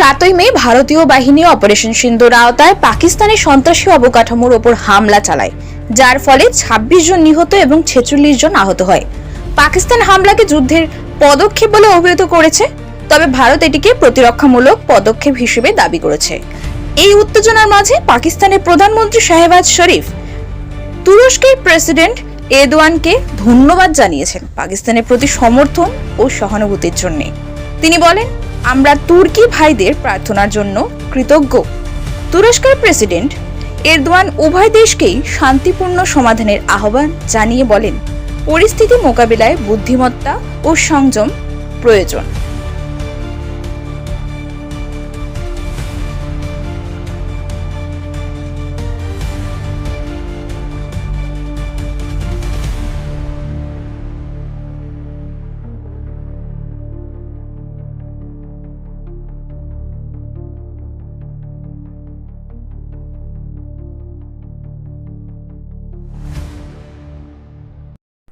সাতই মে ভারতীয় বাহিনী অপারেশন সিন্দুর আওতায় পাকিস্তানের সন্ত্রাসী অবকাঠামোর ওপর হামলা চালায়, যার ফলে ২৬ জন নিহত এবং ছেচল্লিশ জন আহত হয়। পাকিস্তান হামলাকে যুদ্ধের পদক্ষেপ বলে অভিহিত করেছে, তবে ভারত এটিকে প্রতিরক্ষামূলক পদক্ষেপ হিসেবে দাবি করেছে। এই উত্তেজনার মাঝে পাকিস্তানের প্রধানমন্ত্রী শাহবাজ শরীফ, তুরস্কের প্রেসিডেন্ট এদওয়ানকে ধন্যবাদ জানিয়েছেন পাকিস্তানের প্রতি সমর্থন ও সহানুভূতির জন্য। তিনি বলেন আমরা তুর্কি ভাইদের প্রার্থনার জন্য কৃতজ্ঞ। তুরস্কের প্রেসিডেন্ট এরদোয়ান উভয় দেশকেই শান্তিপূর্ণ সমাধানের আহ্বান জানিয়ে বলেন, পরিস্থিতি মোকাবিলায় বুদ্ধিমত্তা ও সংযম প্রয়োজন।